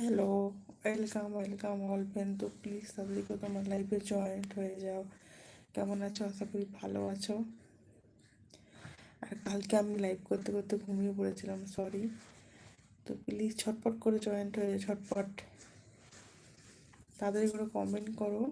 Hello welcome welcome all তো please তাদেরকে তোমার লাইফে জয়েন্ট হয়ে যাও। কেমন আছো? আশা করি ভালো আছো। আর কালকে আমি লাইভ করতে করতে ঘুমিয়ে পড়েছিলাম সরি তো প্লিজ ছটপট করে জয়েন্ট হয়ে যাও ছটপট তাদের কমেন্ট করো।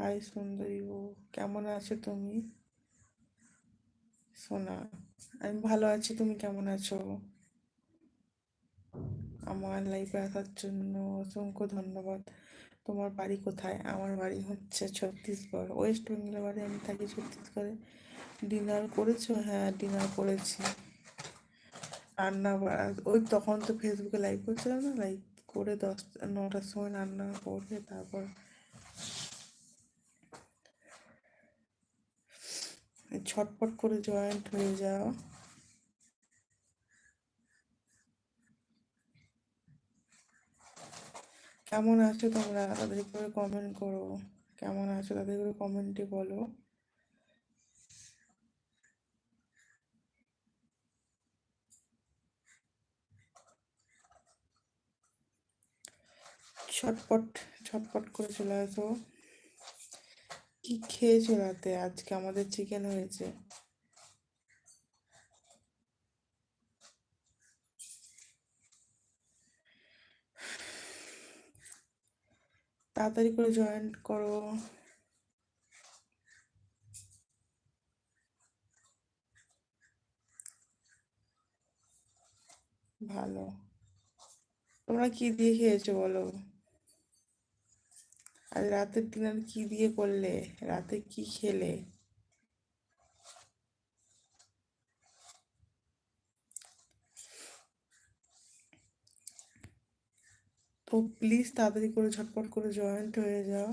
হাই সুন্দরী ও কেমন আছো তুমি? সোনা, আমি ভালো আছি, তুমি কেমন আছো? আমার লাইফে আসার জন্য অসংখ্য ধন্যবাদ। তোমার বাড়ি কোথায়? আমার বাড়ি হচ্ছে ছত্তিশগড়। ওয়েস্ট বেঙ্গলের বাড়ি আমি থাকি ছত্তিশগড়ে। ডিনার করেছ? হ্যাঁ ডিনার করেছি। রান্না ওই তখন তো ফেসবুকে লাইভ করছিলাম না? লাইভ করে দশ, নটার সময় রান্না করে তারপর ছটপট করে জয়েন্ট হয়ে যাও। কেমন আছো তোমরা? তাদের করে কমেন্ট করো। কেমন আছো? তাদের করে কমেন্টে বলো। ছটপট ছটপট করে চলে আসো। কি খেয়েছো রাতে আজকে আমাদের চিকেন হয়েছে? তাড়াতাড়ি করে জয়েন করো। ভালো। তোমরা কি দিয়ে খেয়েছো বলো? আজ রাতের ডিনার কি দিয়ে করলে? রাতে কি খেলে? তো প্লিজ তাড়াতাড়ি করে ঝটপট করে জয়েন্ট হয়ে যাও।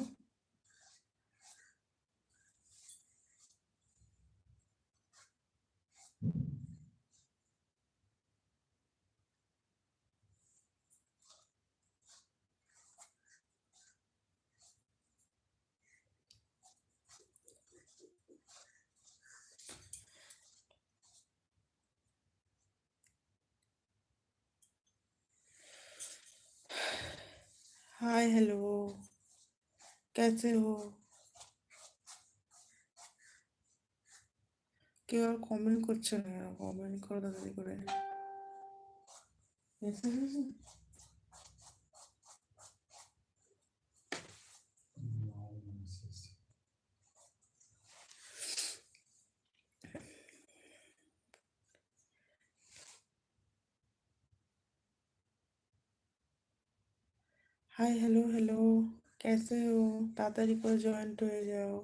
हाय हेलो कैसे हो কেউ আর কমেন্ট করছে না কমেন্ট করো তাড়াতাড়ি করে হাই হ্যালো হ্যালো कैसे हो তাড়াতাড়ি করে জয়েন্ট হয়ে যাও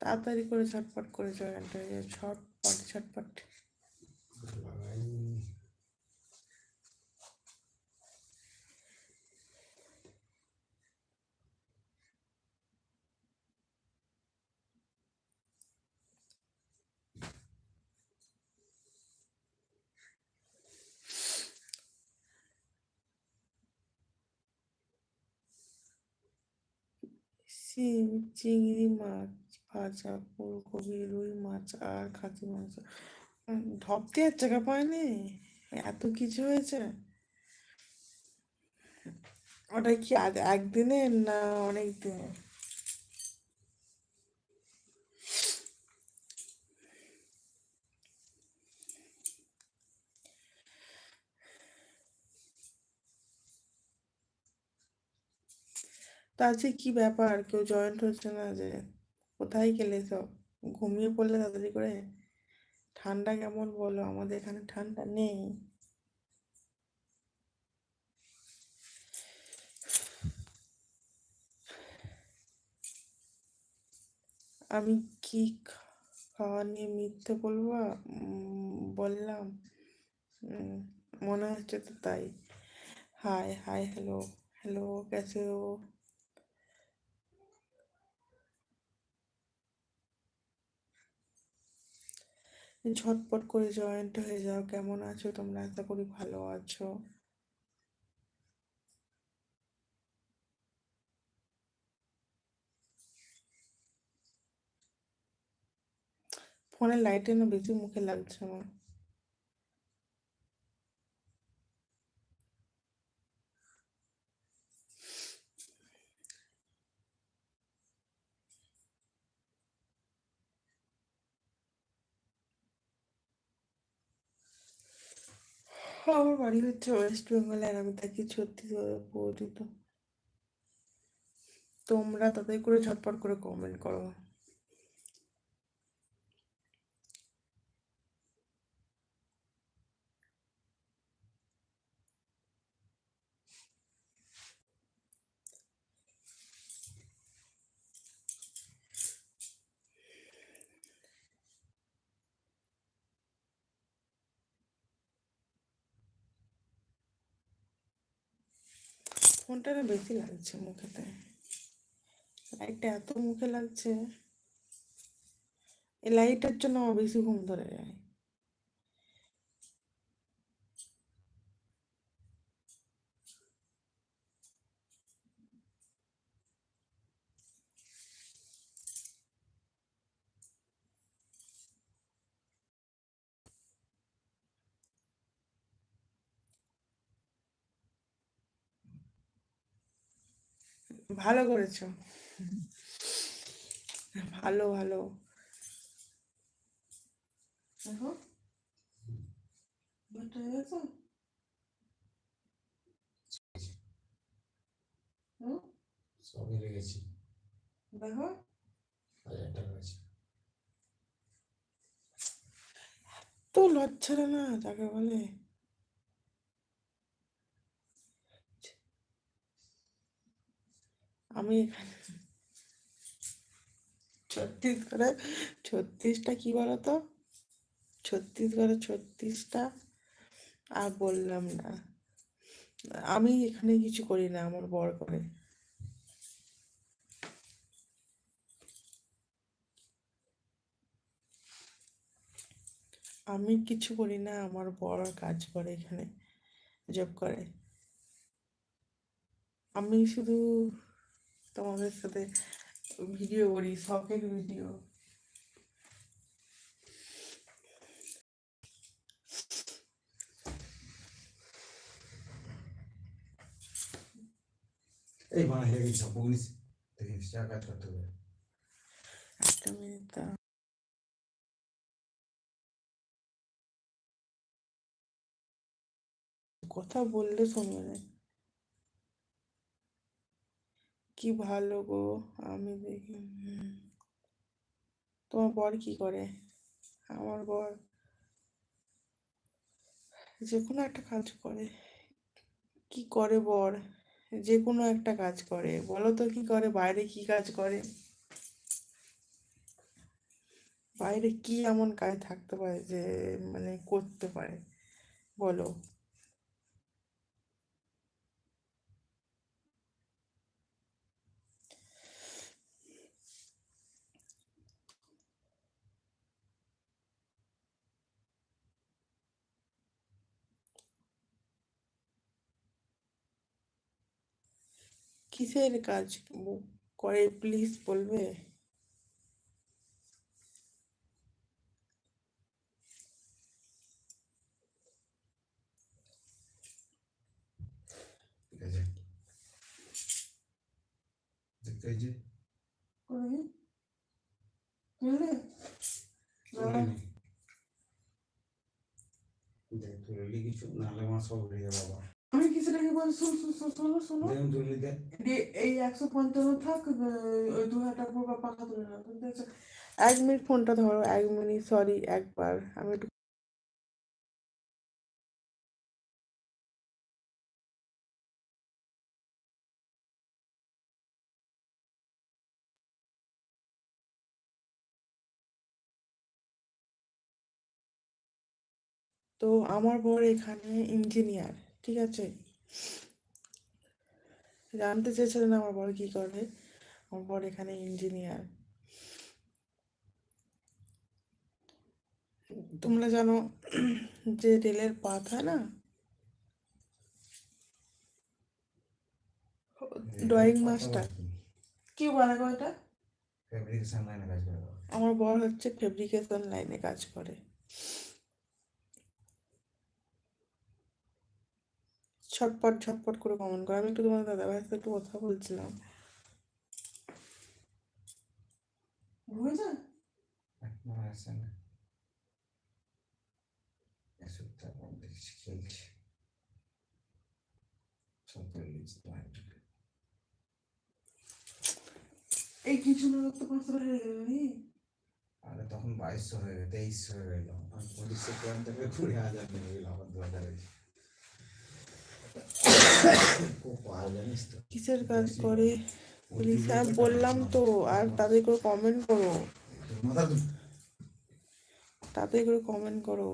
তাড়াতাড়ি করে ছটপট করে জয়েন্ট হয়ে যাও ছটপট ছটপট শিম চিংড়ি মাছ ভাজা, ফুলকপি, রুই মাছ আর খাসি মাংস। ধপতে আর জায়গা পায়নি এত কিছু হয়েছে? ওটা কি একদিনের না অনেক দিনের তা যে কি ব্যাপার? কেউ জয়েন্ট হচ্ছে না যে। কোথায় গেলে সব? ঘুমিয়ে পড়লে তাড়াতাড়ি করে? ঠান্ডা কেমন বলো? আমাদের এখানে ঠান্ডা নেই। আমি কি খাওয়া নিয়ে মিথ্যে বলব? বললাম। মনে হচ্ছে তো তাই। হাই হাই হ্যালো হ্যালো কেসে ও? ঝটপট করে জয়েন্ট হয়ে যাও। কেমন আছো তোমরা? আশা করি ভালো আছো। ফোনের লাইটের না বেশি মুখে লাগছে আমার। আমার বাড়ি হচ্ছে ওয়েস্ট বেঙ্গল আর আমি থাকি ছত্তিশগড়ে পরিচিত তোমরা তাদের করে ঝটপট করে কমেন্ট করো। ফোনটা না বেশি লাগছে মুখেতে। লাইটটা এত মুখে লাগছে। এই লাইটের জন্য আমার বেশি ঘুম ধরে যায়। ভালো করেছ। ভালো ভালো। দেখো। সবই রেখেছি দেখো। হাজার টাকা আছে তো লজ্জা না তাকে বলে। আমি এখানে ছত্তিশগড়ে ছত্রিশটা কি বলতো? ছত্তিশগড়ে ছত্রিশটা আর বললাম না। আমি এখানে কিছু করি না আমার বর করে। আমি কিছু করি না, আমার বর কাজ করে এখানে জব করে। আমি শুধু তোমাদের সাথে ভিডিও করি শখের ভিডিও। এই মানে হয়ে গেছে পুলিশ দেখিস কাজ করতে হবে। একটা মিনিট কথা বললে শুনবে না কি ভালো গো, আমি দেখি তোমার বর কি করে? আমার বর যে কোনো একটা কাজ করে। কি করে বর? যে কোনো একটা কাজ করে। বলো তো কি করে? বাইরে কি কাজ করে? বাইরে কি এমন কাজ থাকতে পারে যে মানে করতে পারে? বলো। কিসের কাজ ব- করে প্লিজ বলবে ঠিক আছে দেখতে এই যে দেখ তুলি কিছু নাহলে আমার সব উড়ে যাবে বাবা আমি কিছু টাকা বল? শোনো শোনো শোনো শোনো এ- এই একশো পঞ্চান্ন থাক ওই দু হাজার টাকা পুরো পাখা তুলে দেখছ এক মিনিট ফোনটা ধরো এক মিনিট সরি একবার। আমি একটু তো আমার বর এখানে ইঞ্জিনিয়ার ঠিক আছে? জানতে চেয়েছিলেন আমার বর কি করে? আমার বর এখানে ইঞ্জিনিয়ার তোমরা জানো যে রেলের পাত হয় না? ড্রয়িং মাস্টার কি বলে গো এটা? ফেব্রিকেশন লাইনে কাজ করে। আমার বর হচ্ছে ফেব্রিকেশন লাইনে কাজ করে। ছটপট ছটপট করে কমেন্ট করে। আমি একটু তোমার দাদা ভাইয়ের সাথে একটু কথা বলছিলাম। এই কিছু না তো পাঁচশো হয়ে গেল নি আরে তখন বাইশশো হয়ে গেল তেইশশো হয়ে গেল। আমি পঁচিশশো পয়েন্ট থেকে কুড়ি হাজার নিয়ে গেলাম আমার দু হাজার কিসের কাজ করে? আমি বললাম তো, আর তাদের করে কমেন্ট করো। তাড়াতাড়ি করে কমেন্ট করো।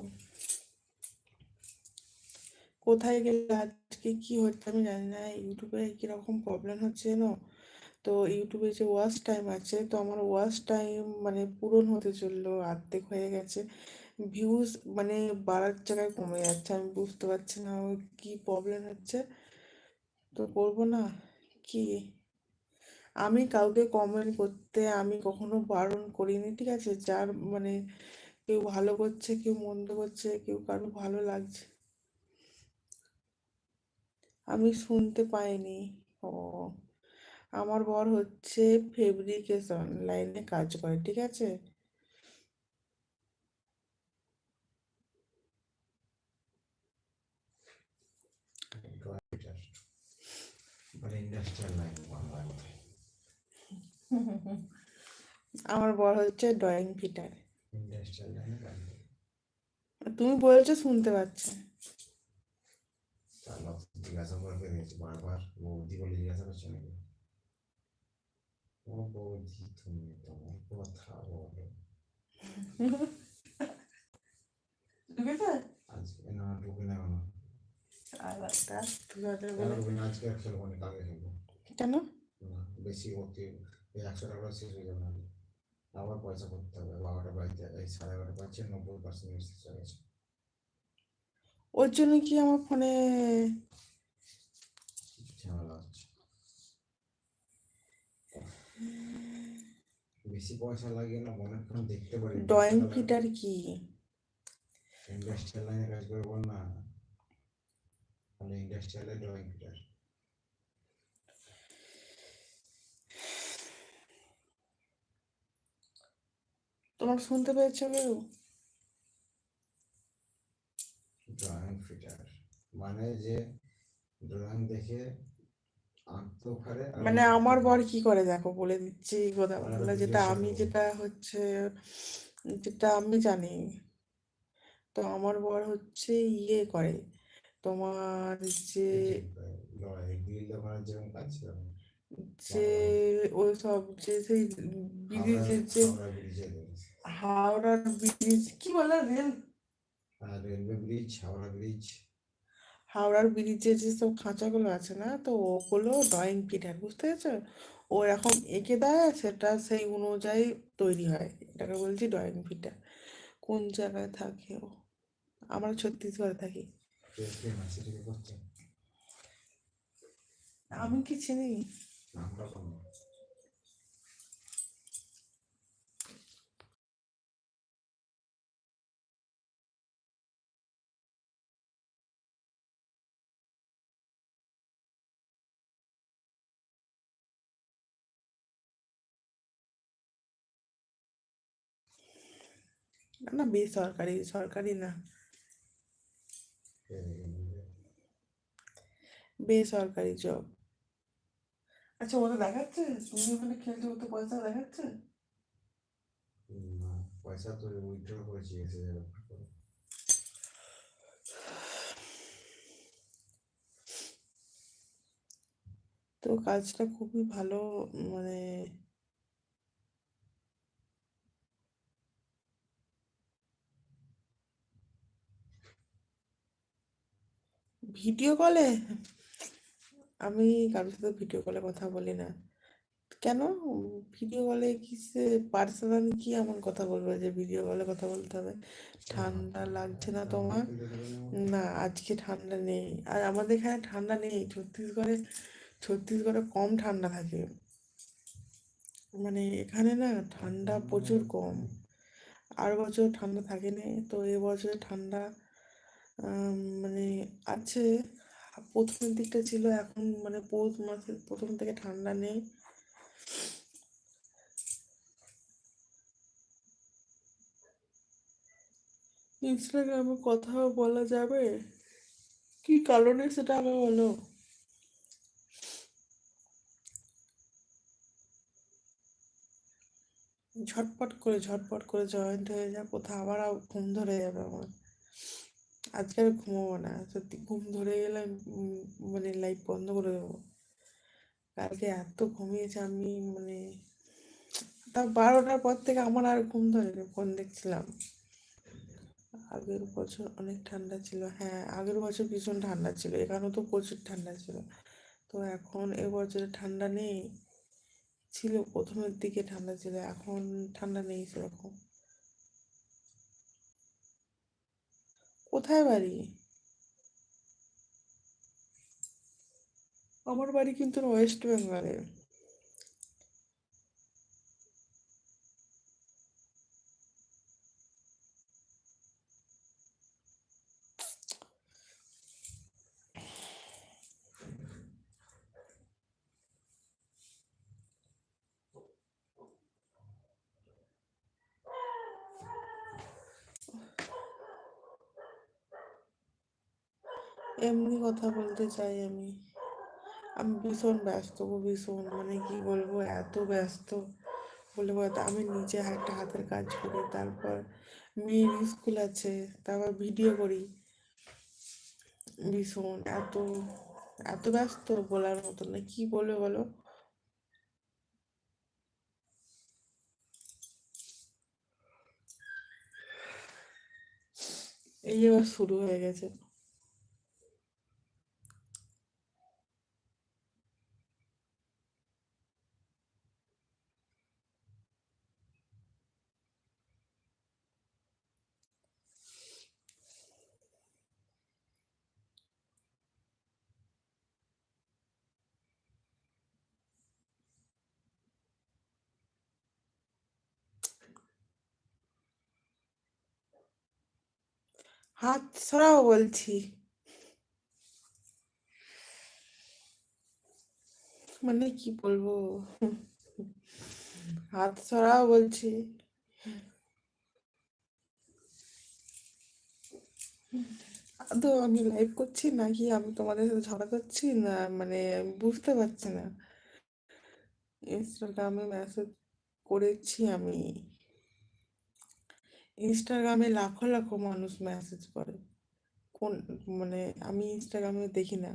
কোথায় গেলে আজকে কি হচ্ছে আমি জানি না। ইউটিউবে কীরকম প্রবলেম হচ্ছে জানো? তো ইউটিউবে যে ওয়াচ টাইম আছে, তো আমার ওয়াচ টাইম মানে পূরণ হতে চলল আর্ধেক হয়ে গেছে। ভিউজ মানে বাড়ার জায়গায় কমে যাচ্ছে, আমি বুঝতে পারছি না কি প্রবলেম হচ্ছে। তো করব না কি? আমি কাউকে কমেন্ট করতে আমি কখনো বারণ করিনি, ঠিক আছে? যার মানে কেউ ভালো করছে, কেউ মন্দ করছে, কেউ কারও ভালো লাগছে। আমি শুনতে পাইনি। ও, আমার বর হচ্ছে ফেব্রিকেশন লাইনে কাজ করে, ঠিক আছে? মানে ইন্ডাস্ট্রিয়াল লাইন বাংলা কথায় আমার বর হচ্ছে ড্রয়িং ফিটার ইন্ডাস্ট্রিয়াল লাইনে তুমি বলছো শুনতে পাচ্ছি। জিজ্ঞাসা বারবার বৌদি বলে জিজ্ঞাসা করছে নাকি? ও বৌদি তুমি তোমার কথা বলো। ঢুকে না না। খেলব কেন বেশি একশো টাকা শেষ হয়ে যাবে না। আবার পয়সা করতে হবে বারোটা বাড়িতে এই সাড়ে নব্বই পার্সেন্ট গেছে। ওর জন্য কি আমার ফোনে ঝামেলা হচ্ছে। বেশি পয়সা লাগে না অনেকক্ষণ দেখতে পারি। ড্রয়িং ফিটার কি? ইন্ডাস্ট্রিয়াল লাইনে কাজ করে বল না। তাহলে ইন্ডাস্ট্রিয়ালে ড্রয়িং ফিটার তোমার শুনতে পেয়েছ কেউ ড্রয়িং ফিটার মানে যে ড্রয়িং দেখে মানে আমার বর কি করে দেখো? বলে দিচ্ছি কথা বলে যেটা আমি যেটা হচ্ছে যেটা আমি জানি তো আমার বর হচ্ছে ইয়ে করে। তোমার যে যে ওই সব যে সেই ব্রিজের যে হাওড়ার ব্রিজ। কি বলে রেল? আর রেলওয়ে ব্রিজ হাওড়া ব্রিজ। হাওড়ার ব্রিজে যে সব খাঁচাগুলো আছে না তো ওগুলো ড্রয়িং ফিটার বুঝতে পেরেছ? ও এরকম এঁকে দেয় সেটা সেই অনুযায়ী তৈরি হয়। এটাকে বলছি ড্রয়িং ফিটার কোন জায়গায় থাকে ও? আমরা ছত্তিশগড়ে থাকি। আমি কি চিনি না বেসরকারি সরকারি না? বেসরকারি জব আচ্ছা ওটা দেখাচ্ছে? তুমি ওখানে খেলছো ওতে পয়সা দেখাচ্ছে? না পয়সা তো উইথড্র করেছি এসে তো কাজটা খুবই ভালো মানে ভিডিও কলে? আমি কারোর সাথে ভিডিও কলে কথা বলি না। কেন? ভিডিও কলে কিসে পার্সোনাল কি এমন কথা বলবে যে ভিডিও কলে কথা বলতে হবে? ঠান্ডা লাগছে না তোমার? না, আজকে ঠান্ডা নেই। আর আমাদের এখানে ঠান্ডা নেই। ছত্তিশগড়ে ছত্তিশগড়ে কম ঠান্ডা থাকে। মানে এখানে না ঠান্ডা প্রচুর কম। আর বছর ঠান্ডা থাকে থাকেনি। তো এবছরে ঠান্ডা মানে আছে। প্রথমের দিকটা ছিল এখন মানে পৌষ মাসের প্রথম থেকে ঠান্ডা নেই। ইনস্টাগ্রামে কথা বলা যাবে। কি কারণে সেটা আগে বলো ঝটপট করে ঝটপট করে জয়েন্ট হয়ে যা, কোথাও আবার ঘুম ধরে যাবে আমার। আজকে আর ঘুমোবো না। সত্যি ঘুম ধরে গেলে মানে লাইট বন্ধ করে দেবো। কালকে এত ঘুমিয়েছে আমি মানে তা বারোটার পর থেকে আমার আর ঘুম ধরেনি ফোন দেখছিলাম। আগের বছর অনেক ঠান্ডা ছিল হ্যাঁ আগের বছর ভীষণ ঠান্ডা ছিল, এখানেও তো প্রচুর ঠান্ডা ছিল। তো এখন এবছরে ঠান্ডা নেই, ছিল, প্রথমের দিকে ঠান্ডা ছিল, এখন ঠান্ডা নেই সেরকম। কোথায় বাড়ি? আমার বাড়ি কিন্তু ওয়েস্ট বেঙ্গলে। এমনি কথা বলতে চাই আমি। আমি ভীষণ ব্যস্ত গো, ভীষণ। মানে কি বলব, এত ব্যস্ত। বলে বলতে আমি নিজে একটা হাতের কাজ করি, তারপর মেয়ের স্কুল আছে, তারপর ভিডিও করি। ভীষণ, এত এত ব্যস্ত বলার মতো না, কি বলবে বলো? এই এবার শুরু হয়ে গেছে। হাত সরাও বলছি। মানে কি বলব? হাত সরাও বলছি। তো আমি লাইভ করছি নাকি আমি তোমাদের সাথে ঝগড়া করছি? না মানে বুঝতে পারছি না। ইনস্টাগ্রামে মেসেজ করেছি আমি। ইনস্টাগ্রামে লাখো লাখো মানুষ মেসেজ করে। কোন মানে আমি ইনস্টাগ্রামে দেখি না।